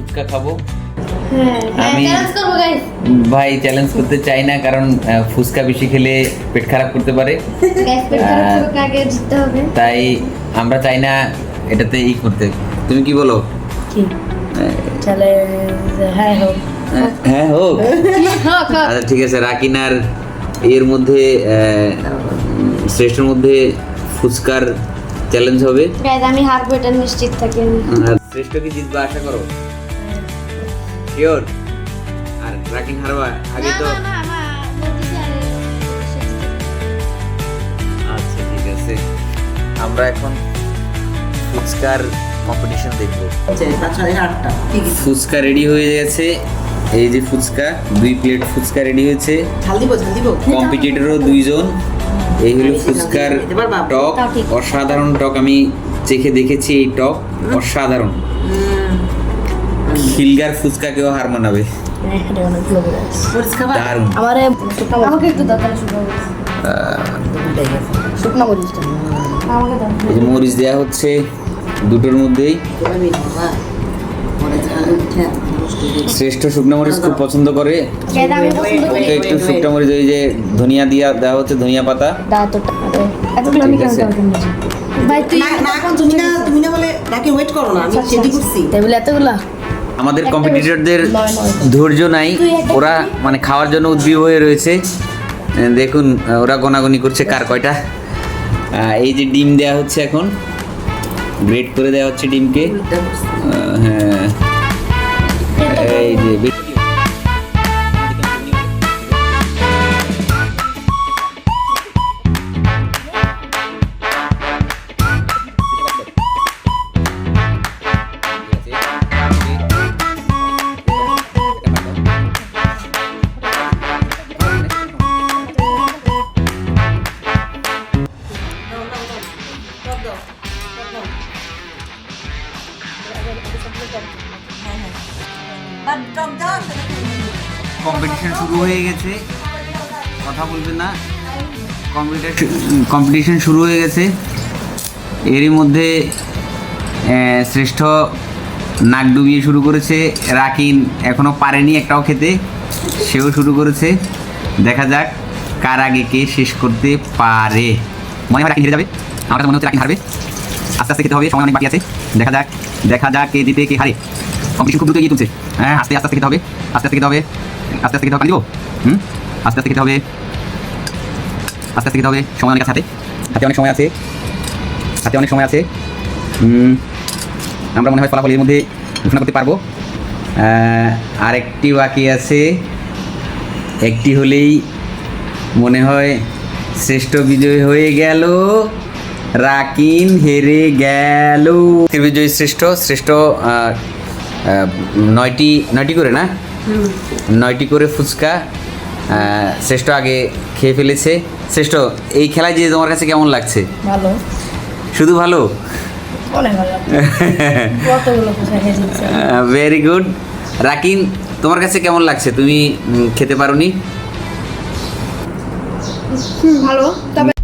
ফুচকা খাব। হ্যাঁ আমি- করব গাইস ভাই চ্যালেঞ্জ করতে চাই না কারণ ফুচকা বেশি খেলে পেট খারাপ করতে পারে। তাই আমরা চাই না এটাতে ই করতে। তুমি কি বলো? হ্যাঁ হোক। হ্যাঁ হোক। আচ্ছা ঠিক আছে রাকিনার এর মধ্যে শ্রেষ্ঠের মধ্যে ফুচকার চ্যালেঞ্জ হবে। আমি হারবো এটা নিশ্চিত থাকি শ্রেষ্ঠ কি জিতবা আশা করো? শিওর আর রাকিন হারবা আগে তো না না না বলতেছি আরে আচ্ছা ঠিক আছে। আমরা এখন ফুচকার কম্পিটিশন দেখব। ফুচকা রেডি হয়ে গেছে। এই যে ফুচকা দুই প্লেট ফুচকা রেডি হয়েছে। কম্পিটিটরও দুইজন। এই হলো ফুচকার টক। অসাধারণ টক আমি চেখে দেখেছি এই টক। অসাধারণ। খিলগার ফুচকাকেও হার মানাবে। আমাকে একটু শুকনো মরিচ। দেওয়া হচ্ছে দুটোর মধ্যেই। শ্রেষ্ঠ শুকনো মরিচ খুব পছন্দ করে। ওকে একটু শুকনো মরিচ ওই যে ধনিয়া দিয়া দেওয়া হচ্ছে ধনিয়া পাতা। ঠিক আছে। ভাই তুই না তুমি না তুমি না বলে নাকি ওয়েট করো না আমি সেটি করছি। টেবিল এতগুলা? আমাদের কম্পিটিটরদের ধৈর্য নাই। ওরা মানে খাওয়ার জন্য উদ্বিগ হয়ে রয়েছে। দেখুন, ওরা গোনাগুনি করছে কার কয়টা। এই যে ডিম দেওয়া হচ্ছে এখন। গ্রেট করে দেওয়া হচ্ছে ডিমকে। হ্যাঁ। এই যে কম্পিটিশন শুরু হয়ে গেছে। কথা বলবে না। কম্পিটিশন শুরু হয়ে গেছে। এরই মধ্যে শ্রেষ্ঠ নাক ডুবিয়ে শুরু করেছে। রাকিন এখনও পারেনি একটাও খেতে। সেও শুরু করেছে। দেখা যাক কার আগে কে শেষ করতে পারে। মনে হয় রাকিন হেরে যাবে। আমার মনে হচ্ছে রাকিন হারবে। আস্তে আস্তে খেতে হবে, সময় অনেক বাকি আছে। দেখা যাক দেখা যাক কে জিতে, কে হারে। কম্পিটিশন খুব দ্রুত এগিয়ে তুলছে। হ্যাঁ আস্তে আস্তে আস্তে খেতে হবে, আস্তে আস্তে খেতে হবে, আস্তে আস্তে খেতে হবে হুম? আস্তে আস্তে খেতে হবে, আস্তে আস্তে খেতে হবে, সময় অনেক আছে হাতে। হাতে অনেক সময় আছে। হাতে অনেক সময় আছে। আমরা মনে হয় ফলাফল এর মধ্যে ঘোষণা করতে পারব। আরেকটি বাকি আছে। একটি হলেই মনে হয় শ্রেষ্ঠ বিজয় হয়ে গেল। রাকিন হেরে গেল। বিজয়ী শ্রেষ্ঠ শ্রেষ্ঠ নয়টি নয়টি করে না? নয়টি করে ফুচকা শ্রেষ্ঠ আগে খেয়ে ফেলেছে। শ্রেষ্ঠ এই খেলায় যে তোমার কাছে কেমন লাগছে? ভালো। শুধু ভালো? ভেরি গুড রাকিন তোমার কাছে কেমন লাগছে? তুমি খেতে পারো নি ভালো। তবে